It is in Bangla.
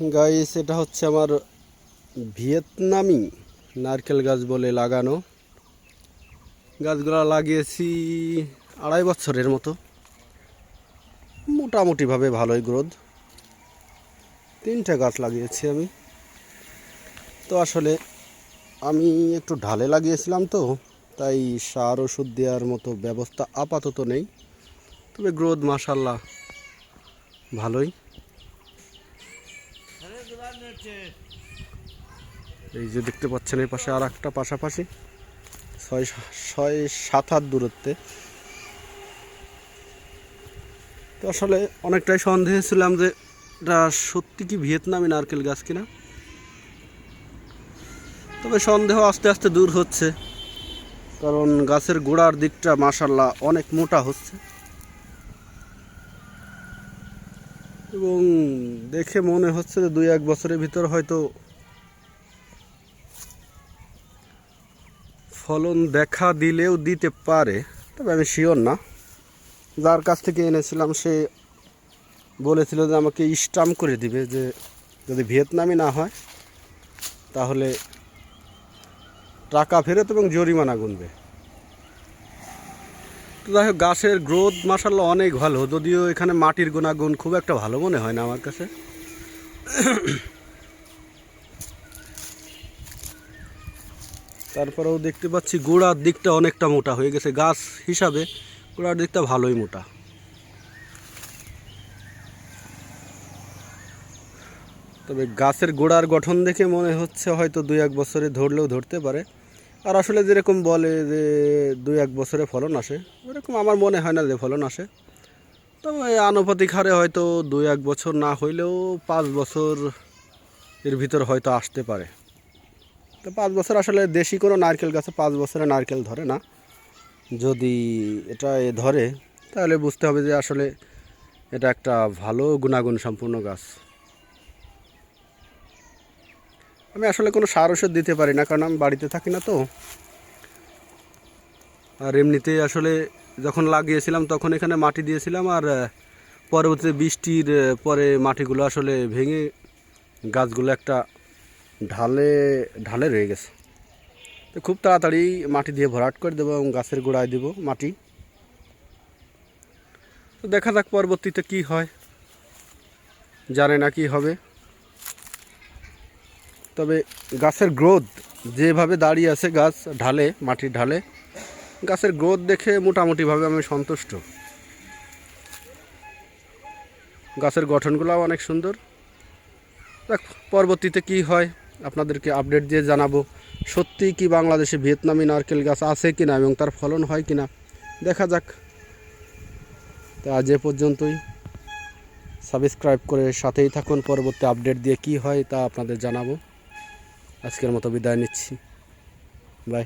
গাইস, এটা হচ্ছে আমার ভিয়েতনামি নারকেল গাছ বলে লাগানো। গাছগুলো লাগিয়েছি আড়াই বছরের মতো। মোটামুটিভাবে ভালোই গ্রোথ তিনটা গাছ লাগিয়েছি আমি। তো আসলে আমি একটু ঢালে লাগিয়েছিলাম তো, তাই সার ওষুধ দেওয়ার মতো ব্যবস্থা আপাতত নেই। তবে গ্রোথ মাসাল্লাহ ভালোই। এই যে দেখতে পাচ্ছেন এই পাশে আর একটা পাশাপাশি ছয় ছয় সাত হাত দূরত্বে। তো আসলে অনেকটাই সন্দেহ ছিলাম যে এটা সত্যি কি ভিয়েতনামি নারকেল গাছ কিনা। তবে সন্দেহ আস্তে আস্তে দূর হচ্ছে, কারণ গাছের গোড়ার দিকটা মাসাল্লাহ অনেক মোটা হচ্ছে। এবং দেখে মনে হচ্ছে যে দুই এক বছরের ভিতর হয়তো ফলন দেখা দিলেও দিতে পারে, তবে আমি শিওর না। যার কাছ থেকে এনেছিলাম, সে বলেছিল যে আমাকে স্টাম্প করে দিবে যে যদি ভিয়েতনামি না হয়, তাহলে টাকা ফেরত এবং জরিমানা গুনবে। তো যাই হোক, গাছের গ্রোথ মাসাল্লাহ অনেক ভালো। যদিও এখানে মাটির গুণাগুণ খুব একটা ভালো মনে হয় না আমার কাছে। তারপরেও দেখতে পাচ্ছি গোড়ার দিকটা অনেকটা মোটা হয়ে গেছে। গাছ হিসাবে গোড়ার দিকটা ভালোই মোটা। তবে গাছের গোড়ার গঠন দেখে মনে হচ্ছে হয়তো দুই এক বছরে ধরলেও ধরতে পারে। আর আসলে যেরকম বলে যে দুই এক বছরে ফলন আসে, ওরকম আমার মনে হয় না যে ফলন আসে। তবে আনুপাতিক হারে হয়তো দুই এক বছর না হইলেও পাঁচ বছর এর ভিতর হয়তো আসতে পারে। তো পাঁচ বছর আসলে দেশি কোনো নারকেল গাছে পাঁচ বছরে নারকেল ধরে না। যদি এটা এ ধরে, তাহলে বুঝতে হবে যে আসলে এটা একটা ভালো গুণাগুণ সম্পূর্ণ গাছ। আমি আসলে কোনো সার ওষুধ দিতে পারি না, কারণ আমি বাড়িতে থাকি না তো। আর এমনিতে আসলে যখন লাগিয়েছিলাম তখন এখানে মাটি দিয়েছিলাম আর পরবর্তীতে বৃষ্টির পরে মাটিগুলো আসলে ভেঙে গাছগুলো একটা ঢালে ঢালে রয়ে গেছে। তো খুব তাড়াতাড়ি মাটি দিয়ে ভরাট করে দেবো এবং গাছের গোড়ায় দেবো মাটি। তো দেখা যাক পরবর্তীতে কি হয়। জানে না কি হবে। তবে গাছের গ্রোথ যেভাবে দাঁড়িয়ে আছে গাছ ঢালে, মাটির ঢালে, গাছের গ্রোথ দেখে মোটামুটিভাবে আমি সন্তুষ্ট। গাছের গঠনগুলোও অনেক সুন্দর। দেখ, পরবর্তীতে কি হয়, আপনাদেরকে আপডেট দিয়ে জানাব। সত্যি কি বাংলাদেশে ভিয়েতনামি নারকেল গাছ আছে কিনা এবং তার ফলন হয় কিনা, দেখা যাক। তা আজ এ পর্যন্তই। সাবস্ক্রাইব করে সাথেই থাকুন, পরবর্তী আপডেট দিয়ে কি হয় তা আপনাদের জানাব। আজকের মতো বিদায় নিচ্ছি। বাই।